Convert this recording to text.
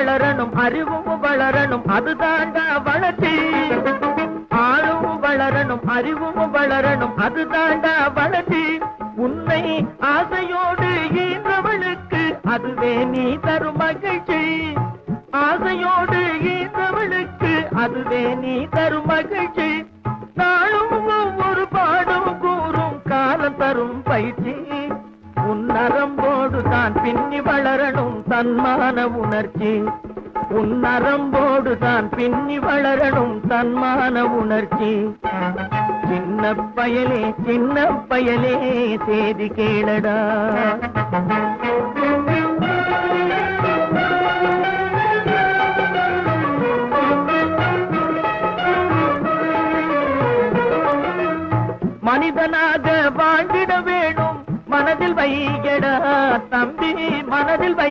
வளரணும் அறிவும் வளரணும் அதுதாண்டா வளர்ச்சி. ஆளும் வளரணும் அறிவும் வளரணும் அதுதாண்டா வளர்ச்சி. உன்னை ஆசையோடு ஈன்றவளுக்கு அதுவே நீ தரும் மகிழ்ச்சி. ஆசையோடு ஈன்றவளுக்கு அதுவே நீ தரும் மகிழ்ச்சி. நாளும் ஒவ்வொரு பாடும் கூறும் காலம் தரும் பயிற்சி. உன் நரம்பு தான் பின்னி வளரணும் தன்மான உணர்ச்சி. உன் நரம்போடு தான் பின்னி வளரணும் தன்மான உணர்ச்சி. சின்ன பயலே சின்ன பயலே செய்தி கேளடா. மனிதனாக வாழ்ந்திட வேணும் மனதில் வையடா தம்பி மனதில் வை